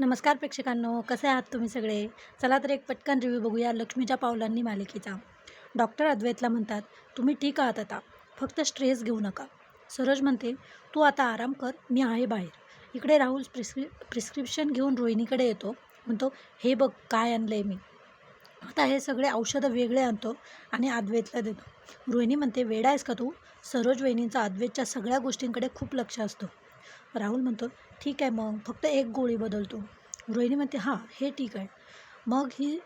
नमस्कार प्रेक्षकांनो कसे आहात तुम्ही सगळे? चला तर एक पटकन रिव्ह्यू बघूया लक्ष्मीच्या पावलांनी मालिकेचा. डॉक्टर अद्वैतला म्हणतात तुम्ही ठीक आहात आता. फक्त स्ट्रेस घेऊ नका. सरोज म्हणते तू आता आराम कर मी आहे बाहेर. इकडे राहुल प्रिस्क्रि प्रिस्क्रिप्शन घेऊन रोहिणीकडे येतो. म्हणतो हे बघ काय आणलं आहे मी. आता हे सगळे औषधं वेगळे आणतो आणि अद्वैतला देतो. रोहिणी म्हणते वेडा आहेस का तू? सरोज वहिनींचा अद्वैतच्या सगळ्या गोष्टींकडे खूप लक्ष असतो. राहुल म्हणतो ठीक आहे मग फक्त एक गोळी बदलतो. रोहिणी म्हणते हां हे ठीक आहे. मग ही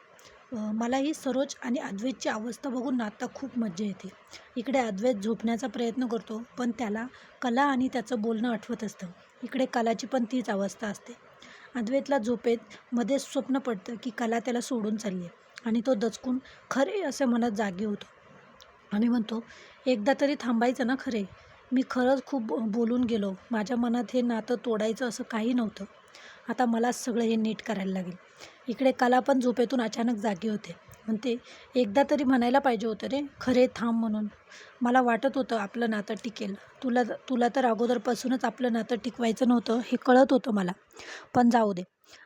मला ही सरोज आणि अद्वैतची अवस्था बघून आता खूप मज्जा येते. इकडे अद्वैत झोपण्याचा प्रयत्न करतो पण त्याला कला आणि त्याचं बोलणं आठवत असतं. इकडे कलाची पण तीच अवस्था असते. अद्वैतला झोपेत मध्येच स्वप्न पडतं की कला त्याला सोडून चालली आहे आणि तो दचकून खरे असे मनात जागे होतो. आणि म्हणतो एकदा तरी थांबायचं ना खरे? मी खरंच खूप बोलून गेलो. माझ्या मनात हे नातं तोडायचं असं काही नव्हतं. आता मलाच सगळं हे नीट करायला लागेल. इकडे कला पण झोपेतून अचानक जागी होते. म्हणते एकदा तरी म्हणायला पाहिजे होतं रे खरे थांब म्हणून. मला वाटत होतं आपलं नातं टिकेल. तुला तुला तर अगोदरपासूनच आपलं नातं टिकवायचं नव्हतं हे कळत होतं मला. पण जाऊ दे.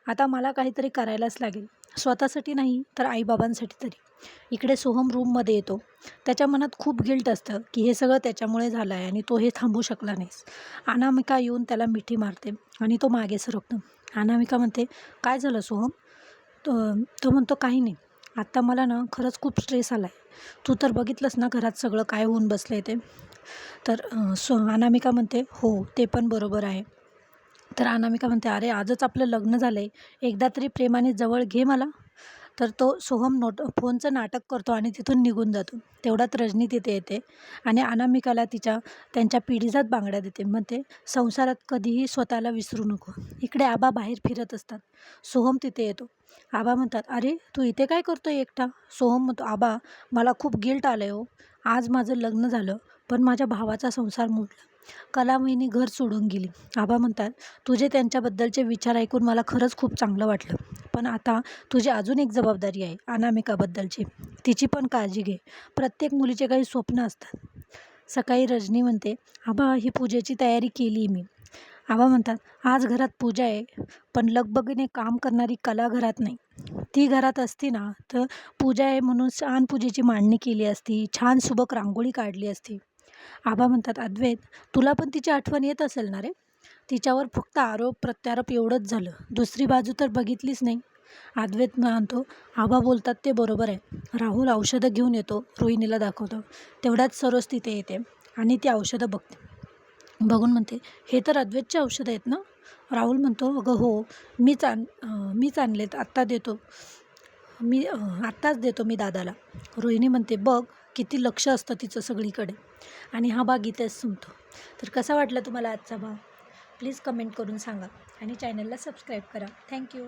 आता मला काहीतरी करायलाच लागेल. स्वतःसाठी नाही तर आईबाबांसाठी तरी. इकडे सोहम रूममध्ये येतो. त्याच्या मनात खूप गिल्ट असतं की हे सगळं त्याच्यामुळे झालं आहे आणि तो हे थांबू शकला नाहीस. अनामिका येऊन त्याला मिठी मारते आणि तो मागे सरकतो. अनामिका म्हणते काय झालं सोहम? तो तो म्हणतो काही नाही. आत्ता मला ना खरंच खूप स्ट्रेस आला आहे तू तर बघितलंस ना घरात सगळं काय होऊन बसलं आहे ते? तर सो अनामिका म्हणते हो ते पण बरोबर आहे. तर अनामिका म्हणते अरे आजच आपलं लग्न झालं आहे एकदा तरी प्रेमाने जवळ घे मला. तर तो सोहम नोट फोनचं नाटक करतो आणि तिथून निघून जातो. तेवढ्यात रजनी तिथे येते आणि अनामिकाला तिच्या त्यांच्या पिढीजात बांगड्या देते. म्हणते संसारात कधीही स्वतःला विसरू नको. इकडे आबा बाहेर फिरत असतात सोहम तिथे येतो. आबा म्हणतात अरे तू इथे काय करतो एकटा सोहम म्हणतो आबा मला खूप गिल्ट आलं आहे हो. आज माझं लग्न झालं. पण माझ्या भावाचा संसार मोडला. कलावहिनी घर सोडून गेली. आबा म्हणतात तुझे त्यांच्याबद्दलचे विचार ऐकून मला खरंच खूप चांगलं वाटलं. पण आता तुझी अजून एक जबाबदारी आहे अनामिकाबद्दलची. तिची पण काळजी घे. प्रत्येक मुलीचे काही स्वप्न असतात. सकाळी रजनी म्हणते आबा ही पूजेची तयारी केली मी. आबा म्हणतात आज घरात पूजा आहे पण लगबगीने काम करणारी कला घरात नाही. ती घरात असती ना तर पूजा आहे म्हणून छान पूजेची मांडणी केली असती छान सुबक रांगोळी काढली असती. आबा म्हणतात अद्वैत तुला पण तिची आठवण येत असेल ना रे? तिच्यावर फक्त आरोप प्रत्यारोप एवढंच झालं. दुसरी बाजू तर बघितलीच नाही. अद्वैत म्हणतो आबा बोलतात ते बरोबर आहे. राहुल औषधं घेऊन येतो रोहिणीला दाखवतो. तेवढ्यात सरोज तिथे येते आणि ती औषधं बघते. बघून म्हणते हे तर अद्वैतचे औषधं आहेत ना? राहुल म्हणतो अगं हो मीच आण मीच आणलेत. आत्ता देतो. मी आत्ताच देतो मी दादाला. रोहिणी म्हणते बघ किती लक्ष असतं तिचं सगळीकडे. आणि हा भाग इथेच संपतो. तर कसा वाटला तुम्हाला आजचा भाग? प्लीज कमेंट करून सांगा. आणि चॅनलला सबस्क्राईब करा. थँक्यू